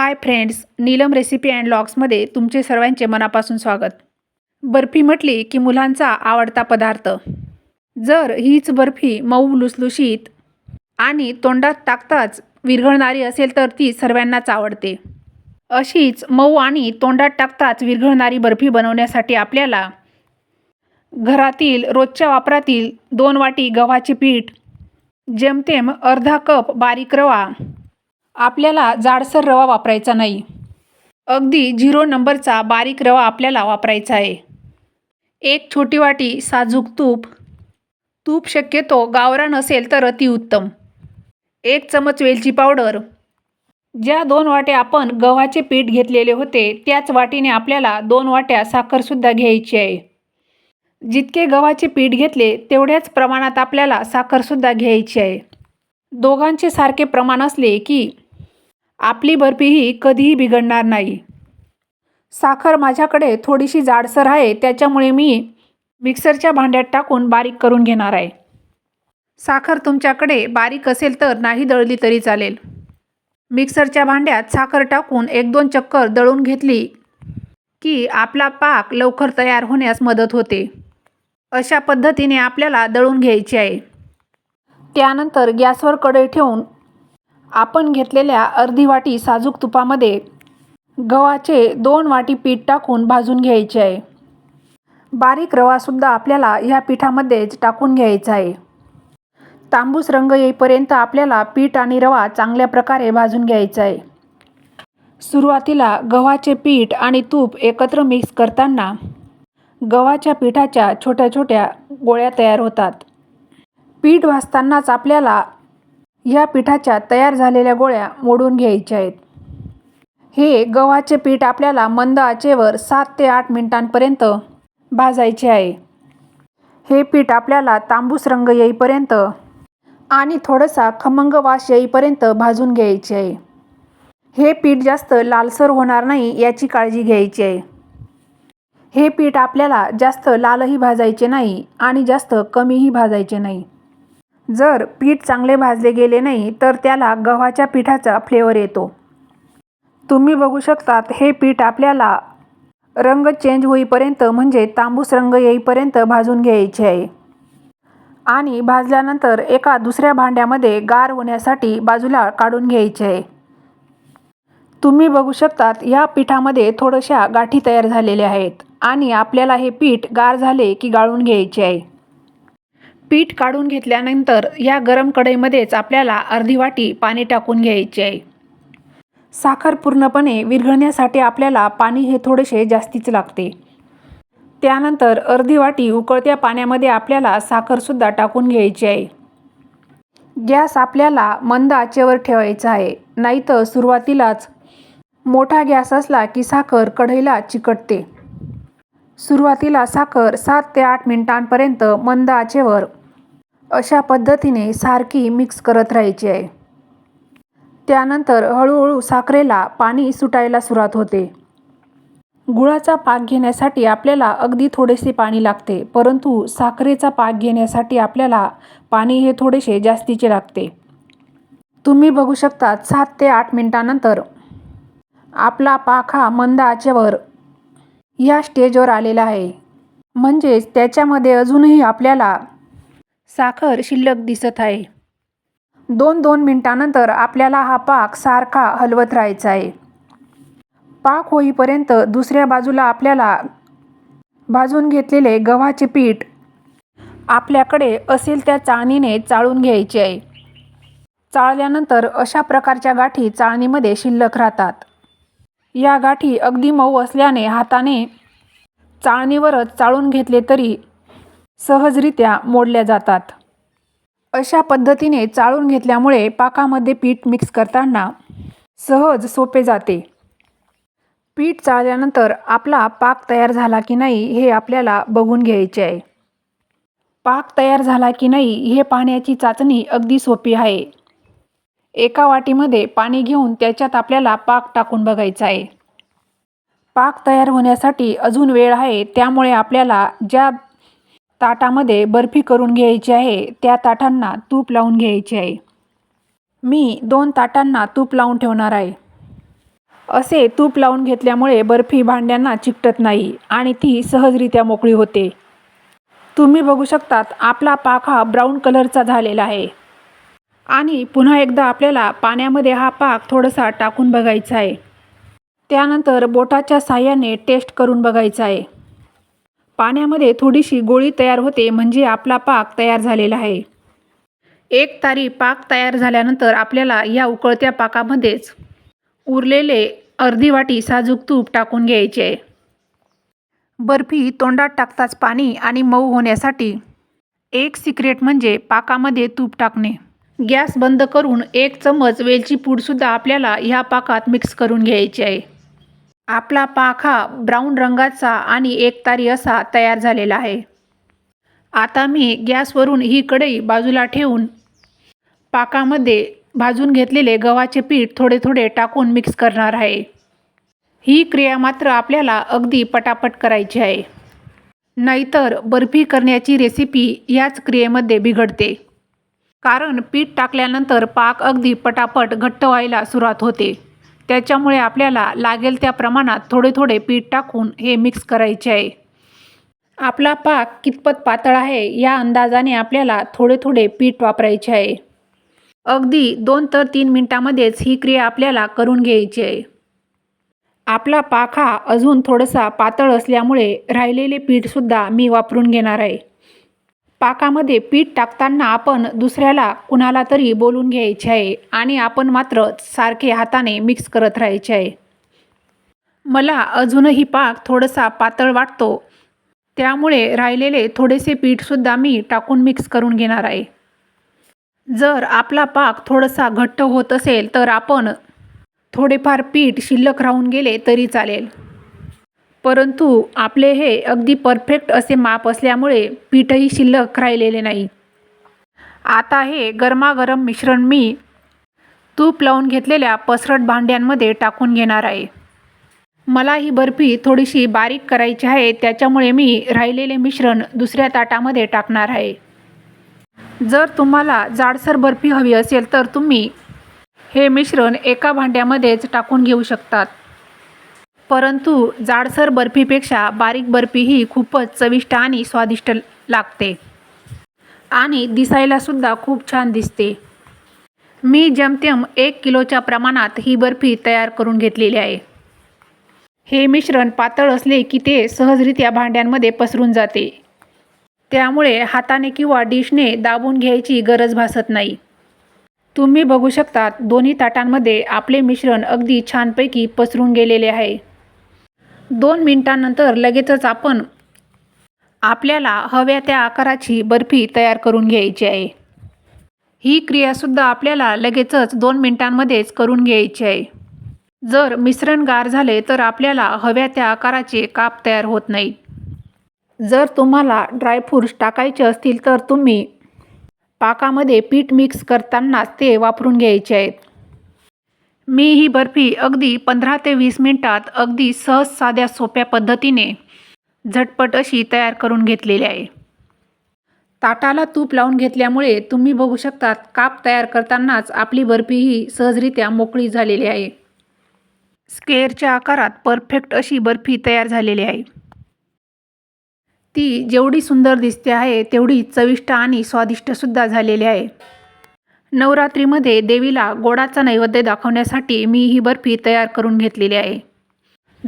Hi friends Neelam recipe and लॉग्समध्ये तुमचे सर्वांचे मनापासून स्वागत. बर्फी म्हटली की मुलांचा आवडता पदार्थ. जर हीच बर्फी मऊ लुसलुशीत आणि तोंडात टाकताच विरघळणारी असेल तर ती सर्वांनाच आवडते. अशीच मऊ आणि तोंडात टाकताच विरघळणारी बर्फी बनवण्यासाठी आपल्याला घरातील रोजच्या वापरातील दोन वाटी गव्हाचे पीठ जेमतेम अर्धा कप बारीक रवा आपल्याला जाडसर रवा वापरायचा नाही. अगदी झिरो नंबरचा बारीक रवा आपल्याला वापरायचा आहे. एक छोटी वाटी साजूक तूप. तूप शक्यतो गावरान असेल तर अतिउत्तम एक चमच वेलची पावडर. ज्या दोन वाट्या आपण गव्हाचे पीठ घेतलेले होते त्याच वाटीने आपल्याला दोन वाट्या साखरसुद्धा घ्यायची आहे. जितके गव्हाचे पीठ घेतले तेवढ्याच प्रमाणात आपल्याला साखरसुद्धा घ्यायची आहे. दोघांचे सारखे प्रमाण असले की आपली बर्फीही कधीही बिघडणार नाही. साखर माझ्याकडे थोडीशी जाडसर आहे त्याच्यामुळे मी मिक्सरच्या भांड्यात टाकून बारीक करून घेणार आहे. साखर तुमच्याकडे बारीक असेल तर नाही दळली तरी चालेल. मिक्सरच्या भांड्यात साखर टाकून एक दोन चक्कर दळून घेतली की आपला पाक लवकर तयार होण्यास मदत होते. अशा पद्धतीने आपल्याला दळून घ्यायची आहे. त्यानंतर गॅसवर कढई ठेवून आपण घेतलेल्या अर्धी वाटी साजूक तुपामध्ये गव्हाचे दोन वाटी पीठ टाकून भाजून घ्यायचे आहे. बारीक रवासुद्धा आपल्याला ह्या पिठामध्येच टाकून घ्यायचा आहे. तांबूस रंग येईपर्यंत आपल्याला पीठ आणि रवा चांगल्या प्रकारे भाजून घ्यायचा आहे. सुरुवातीला गव्हाचे पीठ आणि तूप एकत्र मिक्स करताना गव्हाच्या पिठाच्या छोट्या छोट्या गोळ्या तयार होतात. पीठ भाजतानाच आपल्याला या पिठाच्या तयार झालेल्या गोळ्या मोडून घ्यायच्या आहेत. हे गव्हाचे पीठ आपल्याला मंद आचेवर सात ते आठ मिनिटांपर्यंत भाजायचे आहे. हे पीठ आपल्याला तांबूस रंग येईपर्यंत आणि थोडासा खमंग वास येईपर्यंत भाजून घ्यायचे आहे. हे पीठ जास्त लालसर होणार नाही याची काळजी घ्यायची आहे. हे पीठ आपल्याला जास्त लालही भाजायचे नाही आणि जास्त कमीही भाजायचे नाही. जर पीठ चांगले भाजले गेले नाही तर त्याला गव्हाच्या पिठाचा फ्लेवर येतो. तुम्ही बघू शकतात हे पीठ आपल्याला रंग चेंज होईपर्यंत म्हणजे तांबूस रंग येईपर्यंत भाजून घ्यायचे आहे. आणि भाजल्यानंतर एका दुसऱ्या भांड्यामध्ये गार होण्यासाठी बाजूला काढून घ्यायचे आहे. तुम्ही बघू शकतात या पिठामध्ये थोड्याशा गाठी तयार झालेल्या आहेत. आणि आपल्याला हे पीठ गार झाले की गाळून घ्यायचे आहे. पीठ काढून घेतल्यानंतर या गरम कढईमध्येच आपल्याला अर्धी वाटी पाणी टाकून घ्यायचे आहे. साखर पूर्णपणे विरघळण्यासाठी आपल्याला पाणी हे थोडेसे जास्तीच लागते. त्यानंतर अर्धी वाटी उकळत्या पाण्यामध्ये आपल्याला साखरसुद्धा टाकून घ्यायची आहे. गॅस आपल्याला मंद आचेवर ठेवायचा आहे नाहीतर सुरुवातीलाच मोठा गॅस असला की साखर कढईला चिकटते. सुरुवातीला साखर सात ते आठ मिनिटांपर्यंत मंद आचेवर अशा पद्धतीने सारखी मिक्स करत राहायची आहे. त्यानंतर हळूहळू साखरेला पाणी सुटायला सुरुवात होते. गुळाचा पाक घेण्यासाठी आपल्याला अगदी थोडेसे पाणी लागते परंतु साखरेचा पाक घेण्यासाठी आपल्याला पाणी हे थोडेसे जास्तीचे लागते. तुम्ही बघू शकता सात ते आठ मिनटानंतर आपला पाक हा मंद आचेवर या स्टेजवर आलेला आहे. म्हणजेच त्याच्यामध्ये अजूनही आपल्याला साखर शिल्लक दिसत आहे. दोन दोन मिनटानंतर आपल्याला हा पाक सारखा हलवत राहायचा आहे. पाक होईपर्यंत दुसऱ्या बाजूला आपल्याला भाजून घेतलेले गव्हाचे पीठ आपल्याकडे असेल त्या चाळणीने चाळून घ्यायचे आहे. चाळल्यानंतर अशा प्रकारच्या गाठी चाळणीमध्ये शिल्लक राहतात. या गाठी अगदी मऊ असल्याने हाताने चाळणीवरच चाळून घेतले तरी सहजरित्या मोडल्या जातात. अशा पद्धतीने चाळून घेतल्यामुळे पाकामध्ये पीठ मिक्स करताना सहज सोपे जाते. पीठ चाळल्यानंतर आपला पाक तयार झाला की नाही हे आपल्याला बघून घ्यायचे आहे. पाक तयार झाला की नाही हे पाण्याची चाचणी अगदी सोपी आहे. एका वाटीमध्ये पाणी घेऊन त्याच्यात आपल्याला पाक टाकून बघायचा आहे. पाक तयार होण्यासाठी अजून वेळ आहे त्यामुळे आपल्याला ज्या ताटामध्ये बर्फी करून घ्यायची आहे. त्या ताटांना तूप लावून घ्यायचे आहे. मी दोन ताटांना तूप लावून ठेवणार आहे. असे तूप लावून घेतल्यामुळे बर्फी भांड्यांना चिकटत नाही आणि ती सहजरित्या मोकळी होते. तुम्ही बघू शकतात आपला पाक हा ब्राऊन कलरचा झालेला आहे. आणि पुन्हा एकदा आपल्याला पाण्यामध्ये हा पाक थोडासा टाकून बघायचा आहे. त्यानंतर बोटाच्या साह्याने टेस्ट करून बघायचा आहे. पाण्यामध्ये थोडीशी गोळी तयार होते म्हणजे आपला पाक तयार झालेला आहे. एक तारी पाक तयार झाल्यानंतर आपल्याला या उकळत्या पाकामध्येच उरलेले अर्धी वाटी साजूक तूप टाकून घ्यायचे. आहे बर्फी तोंडात टाकताच पाणी आणि मऊ होण्यासाठी एक सिक्रेट म्हणजे पाकामध्ये तूप टाकणे. गॅस बंद करून एक चमच वेलची पूडसुद्धा आपल्याला ह्या पाकात मिक्स करून घ्यायची आहे. आपला पाक हा ब्राऊन रंगाचा आणि एकतारी असा तयार झालेला आहे. आता मी गॅसवरून ही कढई बाजूला ठेवून पाकामध्ये भाजून घेतलेले गव्हाचे पीठ थोडे थोडे टाकून मिक्स करणार आहे. ही क्रिया मात्र आपल्याला अगदी पटापट करायची आहे. नाहीतर बर्फी करण्याची रेसिपी याच क्रियेमध्ये बिघडते. कारण पीठ टाकल्यानंतर पाक अगदी पटापट घट्ट व्हायला सुरुवात होते. त्याच्यामुळे आपल्याला लागेल त्या प्रमाणात थोडे थोडे पीठ टाकून हे मिक्स करायचे आहे. आपला पाक कितपत पातळ आहे या अंदाजाने आपल्याला थोडे थोडे पीठ वापरायचे आहे. अगदी दोन तर तीन मिनटामध्येच ही क्रिया आपल्याला करून घ्यायची आहे. आपला पाक हा अजून थोडासा पातळ असल्यामुळे राहिलेले पीठसुद्धा मी वापरून घेणार आहे. पाकामध्ये पीठ टाकताना आपण दुसऱ्याला कुणाला तरी बोलून घ्यायचे आहे आणि आपण मात्र सारखे हाताने मिक्स करत राहायचे आहे. मला अजूनही पाक थोडासा पातळ वाटतो. त्यामुळे राहिलेले थोडेसे पीठसुद्धा मी टाकून मिक्स करून घेणार आहे. जर आपला पाक थोडासा घट्ट होत असेल तर आपण थोडेफार पीठ शिल्लक राहून गेले तरी चालेल. परंतु आपले हे अगदी परफेक्ट असे माप असल्यामुळे पीठही शिल्लक राहिलेले नाही. आता हे गरमागरम मिश्रण मी तूप लावून घेतलेल्या पसरट भांड्यांमध्ये टाकून घेणार आहे. मला ही बर्फी थोडीशी बारीक करायची आहे त्याच्यामुळे मी राहिलेले मिश्रण दुसऱ्या ताटामध्ये टाकणार आहे. जर तुम्हाला जाडसर बर्फी हवी असेल तर तुम्ही हे मिश्रण एका भांड्यामध्येच टाकून घेऊ शकतात. परंतु जाडसर बर्फीपेक्षा बारीक बर्फी ही खूपच चविष्ट आणि स्वादिष्ट लागते. आणि दिसायलासुद्धा खूप छान दिसते. मी जमतेम एक किलोच्या प्रमाणात ही बर्फी तयार करून घेतलेली आहे. हे मिश्रण पातळ असले की ते सहजरित्या भांड्यांमध्ये पसरून जाते. त्यामुळे हाताने किंवा डिशने दाबून घ्यायची गरज भासत नाही. तुम्ही बघू शकतात दोन्ही ताटांमध्ये आपले मिश्रण अगदी छानपैकी पसरून गेलेले आहे. दोन मिनटानंतर लगेचच आपण आपल्याला हव्या त्या आकाराची बर्फी तयार करून घ्यायची आहे. ही क्रियासुद्धा आपल्याला लगेचच दोन मिनटांमध्येच करून घ्यायची आहे. जर मिश्रण गार झाले तर आपल्याला हव्या त्या आकाराचे काप तयार होत नाही जर तुम्हाला ड्रायफ्रूट्स टाकायचे असतील तर तुम्ही पाकामध्ये पीठ मिक्स करतानाच ते वापरून घ्यायचे आहेत. मी ही बर्फी अगदी पंधरा ते वीस मिनटात अगदी सहज साध्या सोप्या पद्धतीने झटपट अशी तयार करून घेतलेली आहे. ताटाला तूप लावून घेतल्यामुळे तुम्ही बघू शकतात काप तयार करतानाच आपली बर्फी ही सहजरित्या मोकळी झालेली आहे. स्केअरच्या आकारात परफेक्ट अशी बर्फी तयार झालेली आहे. ती जेवढी सुंदर दिसते आहे तेवढी चविष्ट आणि स्वादिष्टसुद्धा झालेली आहे. नवरात्रीमध्ये देवीला गोडाचा नैवेद्य दाखवण्यासाठी मी ही बर्फी तयार करून घेतलेली आहे.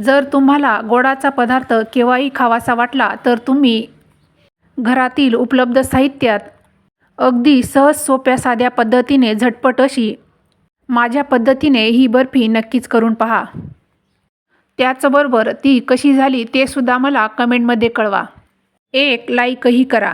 जर तुम्हाला गोडाचा पदार्थ केव्हाही खावासा वाटला तर तुम्ही घरातील उपलब्ध साहित्यात अगदी सहज सोप्या साध्या पद्धतीने झटपट अशी माझ्या पद्धतीने ही बर्फी नक्कीच करून पहा. त्याचबरोबर ती कशी झाली ते सुद्धा मला कमेंटमध्ये कळवा. एक लाईकही करा.